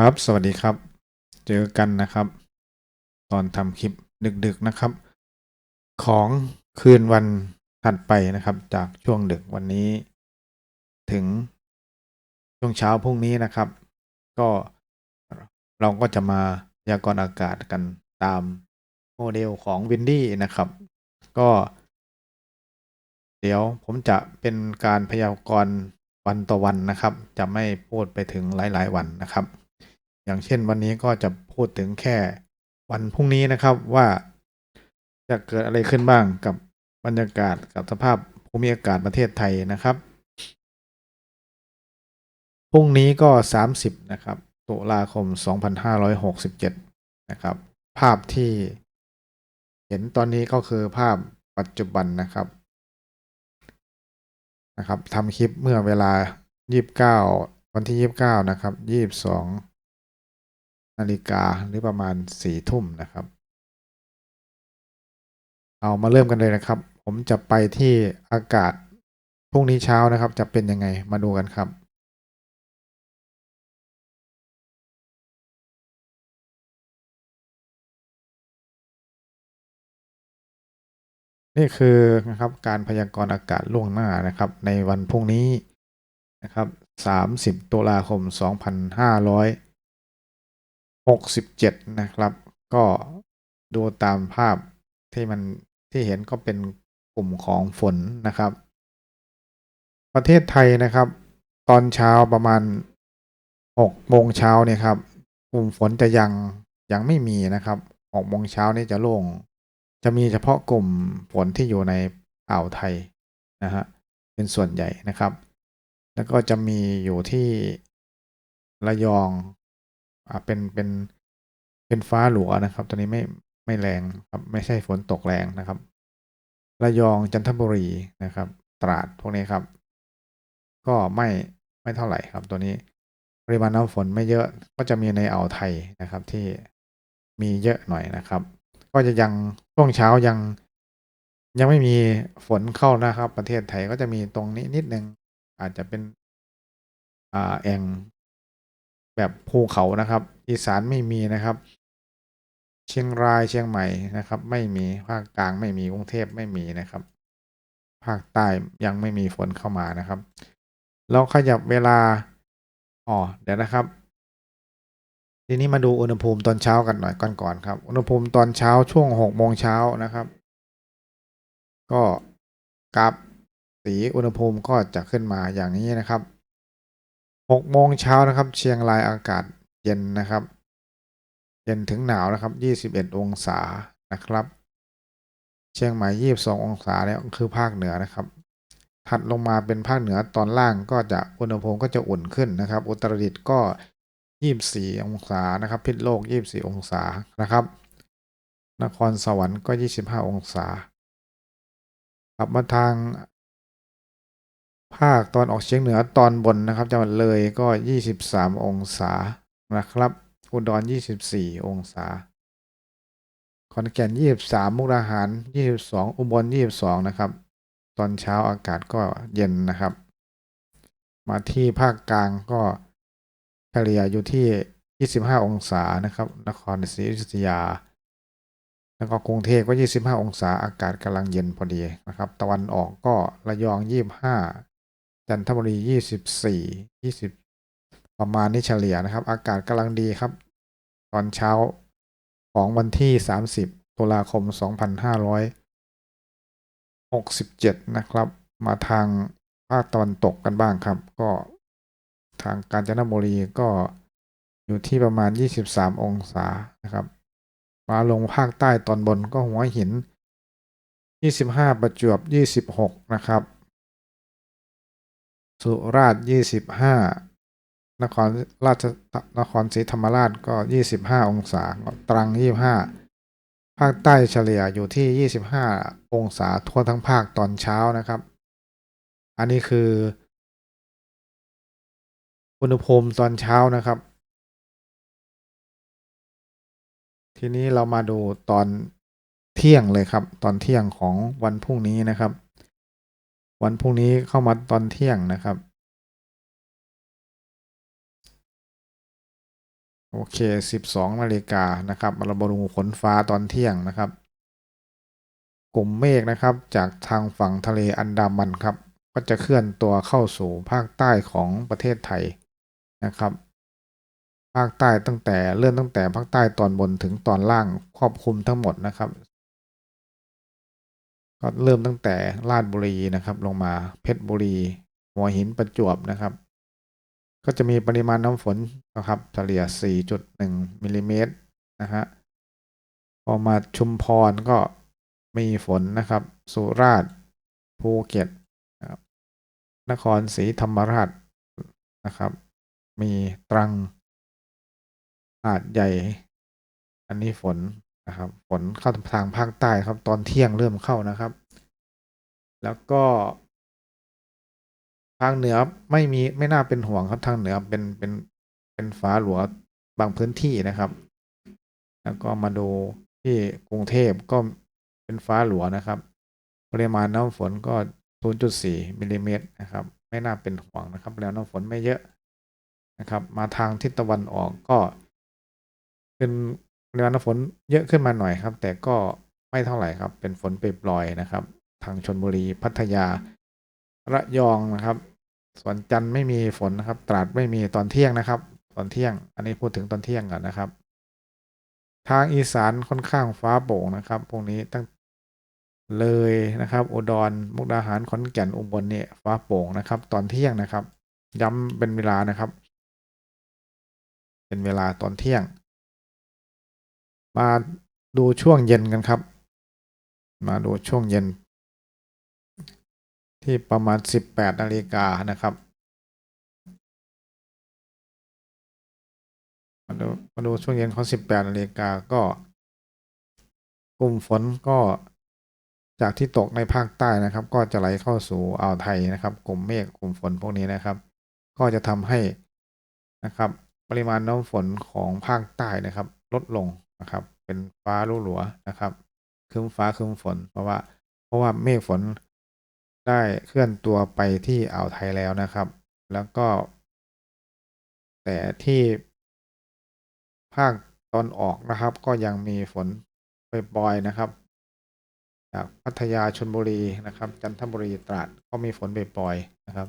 ครับ สวัสดีครับ เจอกันนะครับ ตอนทำคลิปดึกๆนะครับ ของคืนวันถัดไปนะครับ จากช่วงดึกวันนี้ ถึงช่วงเช้าพรุ่งนี้นะครับ ก็เราก็จะมาพยากรณ์อากาศกันตามโมเดลของวินดี้นะครับ ก็ เดี๋ยวผมจะเป็นการพยากรณ์วันต่อวันนะครับ จะไม่พูดไปถึงหลาย ๆ วันนะครับ อย่างเช่นวันนี้ก็จะพูดถึงแค่วันพรุ่งนี้นะครับว่าจะเกิดอะไรขึ้นบ้างกับบรรยากาศกับสภาพภูมิอากาศประเทศไทยนะครับพรุ่งนี้ก็ 30 นะครับตุลาคม 2567 นะครับ ภาพที่เห็นตอนนี้ก็คือภาพปัจจุบันนะครับนะครับทำคลิปเมื่อเวลา 29 วันที่ 29 นะครับ 22 นาฬิกาหรือประมาณ4ทุ่มนะครับ เอามาเริ่มกันเลยนะครับ ผมจะไปที่อากาศพรุ่งนี้เช้านะครับ จะเป็นยังไงมาดูกันครับนี่คือนะครับการพยากรณ์อากาศล่วงหน้านะครับ ในวันพรุ่งนี้นะครับ 30 ตุลาคม 67 นะครับ ก็ดูตามภาพที่มันที่เห็นก็เป็นกลุ่มของฝนนะครับ ประเทศไทยนะครับ ตอนเช้าประมาณ6โมงเช้าเนี่ยครับ กลุ่มฝนจะยังยังไม่มีนะครับ6โมงเช้านี่จะโล่งจะมีเฉพาะกลุ่มฝนที่อยู่ในอ่าวไทยนะฮะเป็นส่วนใหญ่นะครับ แล้วก็จะมีอยู่ที่ระยอง อ่าเป็นเป็นเป็นฟ้าหลัวนะครับ ตอนนี้ไม่ไม่แรงครับ ไม่ใช่ฝนตกแรงนะครับ ระยองจันทบุรีนะครับ ตราดพวกนี้ครับ ก็ไม่ไม่เท่าไหร่ครับ ตัวนี้ปริมาณน้ำฝนไม่เยอะก็จะมีในอ่าวไทยนะครับ ที่มีเยอะหน่อยนะครับ ก็จะยังช่วงเช้ายังยังไม่มีฝนเข้านะครับ ประเทศไทยก็จะมีตรงนี้นิดนึงอาจจะเป็นอ่าแอง แบบภูเขานะครับ อีสานไม่มีนะครับ เชียงรายเชียงใหม่นะครับ ไม่มีภาคกลางไม่มีกรุงเทพไม่มีนะครับ ภาคใต้ยังไม่มีฝนเข้ามานะครับ เราขยับเวลาอ๋อเดี๋ยวนะครับ ทีนี้มาดูอุณหภูมิตอนเช้ากันหน่อยก่อนก่อนครับ อุณหภูมิตอนเช้าช่วงหกโมงเช้านะครับ ก็กราฟสีอุณหภูมิก็จะขึ้นมาอย่างนี้นะครับ หกโมงเช้านะครับ เชียงรายอากาศเย็นนะครับ เย็นถึงหนาวนะครับยี่สิบเอ็ดองศานะครับ เชียงใหม่ยี่บสององศาเนี่ยคือภาคเหนือนะครับ ถัดลงมาเป็นภาคเหนือตอนล่างก็จะอุณหภูมิก็จะอุ่นขึ้นนะครับ อุตรดิตถ์ก็ยี่บสี่องศานะครับ พิษณุโลกยี่บสี่องศานะครับ นครสวรรค์ก็ยี่สิบห้าองศากลับมาทาง ภาคตอนออกเฉียงเหนือตอนบนนะครับจังหวัดเลยก็ยี่สิบสามองศานะครับ อุดรยี่สิบสี่องศา ขอนแก่นยี่สิบสามมุกดาหารยี่สิบสองอุบลยี่สิบสองนะครับ ตอนเช้าอากาศก็เย็นนะครับ มาที่ภาคกลางก็เฉลี่ยอยู่ที่ 25 องศานะครับ นครศรีอยุธยา แล้วก็กรุงเทพก็ 25 องศาอากาศกำลังเย็นพอดีนะครับ ตะวันออกก็ระยอง 25 จันทบุรี 24 20 ประมาณนี้เฉลี่ยนะครับ อากาศกำลังดีครับ ตอนเช้าของวันที่ 30ตุลาคม 2567 นะครับ มาทางภาคตะวันตกกันบ้างครับ ก็ทางกาญจนบุรีก็อยู่ที่ประมาณ 23 องศานะครับ มาลงภาคใต้ตอนบนก็หัวหิน 25 ประจวบ 26 นะครับ สุราษฎร์25นครราชนครศรีธรรมราชก็25องศาตรัง25ภาคใต้เฉลี่ยอยู่ที่25องศาทั่วทั้งภาคตอนเช้านะครับ อันนี้คือ อุณหภูมิตอนเช้านะครับ ทีนี้เรามาดูตอนเที่ยงเลยครับ ตอนเที่ยงของวันพรุ่งนี้นะครับ วันพรุ่งนี้เข้ามาตอนเที่ยงนะครับ โอเค 12นาฬิกานะครับเรามาดูฝนฟ้าตอนเที่ยงนะครับ กลุ่มเมฆนะครับ จากทางฝั่งทะเลอันดามันครับ ก็จะเคลื่อนตัวเข้าสู่ภาคใต้ของประเทศไทยนะครับ ภาคใต้ตั้งแต่เลื่อนตั้งแต่ภาคใต้ตอนบนถึงตอนล่างครอบคลุมทั้งหมดนะครับ ก็เริ่มตั้งแต่ราชบุรีนะครับ ลงมาเพชรบุรี หัวหินประจวบนะครับ ก็จะมีปริมาณน้ำฝนนะครับเฉลี่ย 4.1มิลลิเมตรนะฮะพอมาชุมพรก็มีฝนนะครับ สุราษฎร์ภูเก็ตนะครับนครศรีธรรมราชนะครับ มีตรังหาดใหญ่ อันนี้ฝน นะครับฝนเข้าทางภาคใต้ครับ ตอนเที่ยงเริ่มเข้านะครับ แล้วก็ ทางเหนือไม่มีไม่น่าเป็นห่วงครับทางเหนือเป็นเป็นเป็นฟ้าหลัวบางพื้นที่นะครับ แล้วก็มาดูที่กรุงเทพก็เป็นฟ้าหลัวนะครับ ปริมาณน้ำฝนก็ 0.4มิลลิเมตรนะครับ ไม่น่าเป็นห่วงนะครับ แล้วน้ำฝนไม่เยอะนะครับ มาทางทิศตะวันออกก็เป็น ปริมาณน้ำฝนเยอะขึ้นมาหน่อยครับ แต่ก็ไม่เท่าไหร่ครับ เป็นฝนเปรยนะครับ ทางชนบุรีพัทยา ระยองนะครับสวนจันทร์ไม่มีฝนนะครับ ตราดไม่มีตอนเที่ยงนะครับ ตอนเที่ยง อันนี้พูดถึงตอนเที่ยงก่อนนะครับ ทางอีสานค่อนข้างฟ้าโปร่งนะครับ พวกนี้ตั้งเลยนะครับ อุดรมุกดาหารขอนแก่นอุบลเนี่ยฟ้าโปร่งนะครับ ตอนเที่ยงนะครับ ย้ำเป็นเวลานะครับ เป็นเวลาตอนเที่ยง มาดูช่วงเย็นกันครับ มาดูช่วงเย็น ที่ประมาณ 18นาฬิกานะครับ มาดูมาดูช่วงเย็นของ 18นาฬิกาก็กลุ่มฝนก็จากที่ตกในภาคใต้นะครับ ก็จะไหลเข้าสู่อ่าวไทยนะครับ กลุ่มเมฆกลุ่มฝนพวกนี้นะครับ ก็จะทำให้นะครับ ปริมาณน้ำฝนของภาคใต้นะครับ ลดลง นะครับ เป็นฟ้าลุ่หลัวนะครับครึ้มฟ้าครึ้มฝน เพราะว่า เพราะว่าเมฆฝนได้เคลื่อนตัวไปที่อ่าวไทยแล้วนะครับ แล้วก็ แต่ที่ภาคตอนออกนะครับ ก็ยังมีฝนปล่อยๆนะครับ จากพัทยาชนบุรีนะครับ จันทบุรีตราดก็มีฝนปล่อยๆนะครับ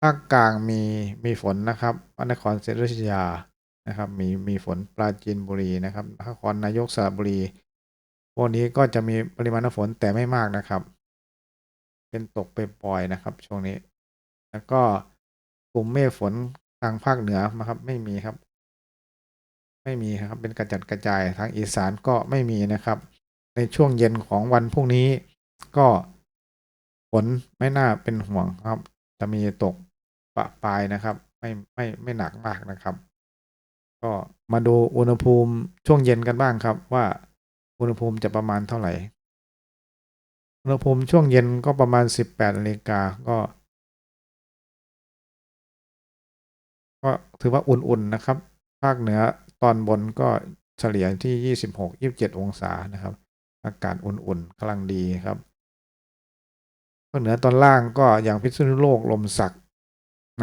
ภาคกลางมีมีฝนนะครับพระนครศรีอยุธยา นะครับ มีมีฝนปราจีนบุรีนะครับนครนายกสระบุรี พวกนี้ก็จะมีปริมาณน้ำฝนแต่ไม่มากนะครับ เป็นตกไปปล่อยนะครับ ช่วงนี้ แล้วก็กลุ่มเมฆฝนทางภาคเหนือนะครับ ไม่มีครับ ไม่มีครับ เป็นกระจัดกระจายทางอีสานก็ไม่มีนะครับ ในช่วงเย็นของวันพรุ่งนี้ก็ฝนไม่น่าเป็นห่วงครับ จะมีตกปะปลายนะครับ ไม่ไม่ไม่หนักมากนะครับ ก็มาดูอุณหภูมิช่วงเย็นกันบ้างครับ ว่าอุณหภูมิจะประมาณเท่าไหร่ อุณหภูมิช่วงเย็นก็ประมาณ 18นาฬิกาก็ ก็ถือว่าอุ่นๆนะครับ ภาคเหนือตอนบนก็เฉลี่ยที่ 26-27 องศานะครับ อากาศอุ่นๆกำลังดีครับภาคเหนือตอนล่างก็อย่างพิษณุโลกลมสัก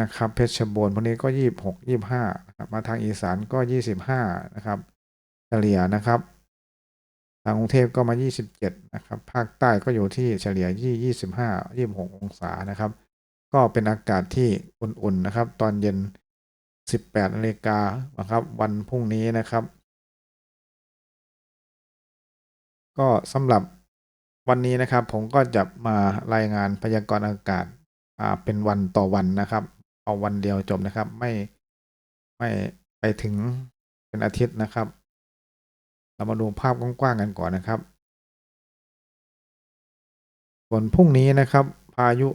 นะครับเพชรบูรณ์พวกนี้ก็26 25นะครับมาทางอีสานก็25นะครับเฉลี่ยนะครับทางกรุงเทพก็มา 27 นะครับ ภาคใต้ก็อยู่ที่เฉลี่ยที่25 26 องศานะครับ ก็เป็นอากาศที่อุ่นๆนะครับ ตอนเย็น 18นาฬิกานะครับ วันพรุ่งนี้นะครับ ก็สำหรับวันนี้นะครับ ผมก็จะมารายงานพยากรณ์อากาศอ่าเป็นวันต่อวันนะครับ เอาวันเดียวจบนะครับ ไม่ไม่ไปถึงเป็นอาทิตย์นะครับ เรามาดูภาพกว้างๆกันก่อนนะครับส่วนพรุ่งนี้นะครับ พายุ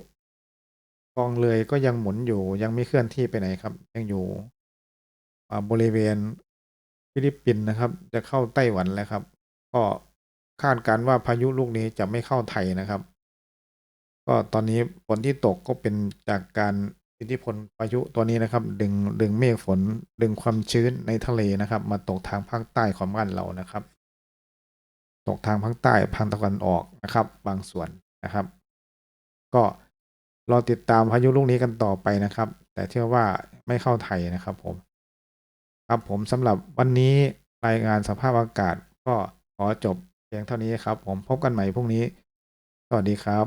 กองเลยก็ยังหมุนอยู่ยังไม่เคลื่อนที่ไปไหนครับ ยังอยู่บริเวณฟิลิปปินส์นะครับ จะเข้าไต้หวันแล้วครับ ก็คาดการณ์ว่าพายุลูกนี้จะไม่เข้าไทยนะครับ ก็ตอนนี้ฝนที่ตกก็เป็นจากการ อิทธิพลพายุตัวนี้นะครับ ดึงดึงเมฆฝนดึงความชื้นในทะเลนะครับ มาตกทางภาคใต้ของบ้านเรานะครับ ตกทางภาคใต้ภาคตะวันออกนะครับ บางส่วนนะครับ ก็รอติดตามพายุลูกนี้กันต่อไปนะครับ แต่เชื่อว่าไม่เข้าไทยนะครับผม ครับผมสำหรับวันนี้รายงานสภาพอากาศก็ขอจบเพียงเท่านี้ครับ ผมพบกันใหม่พรุ่งนี้ สวัสดีครับ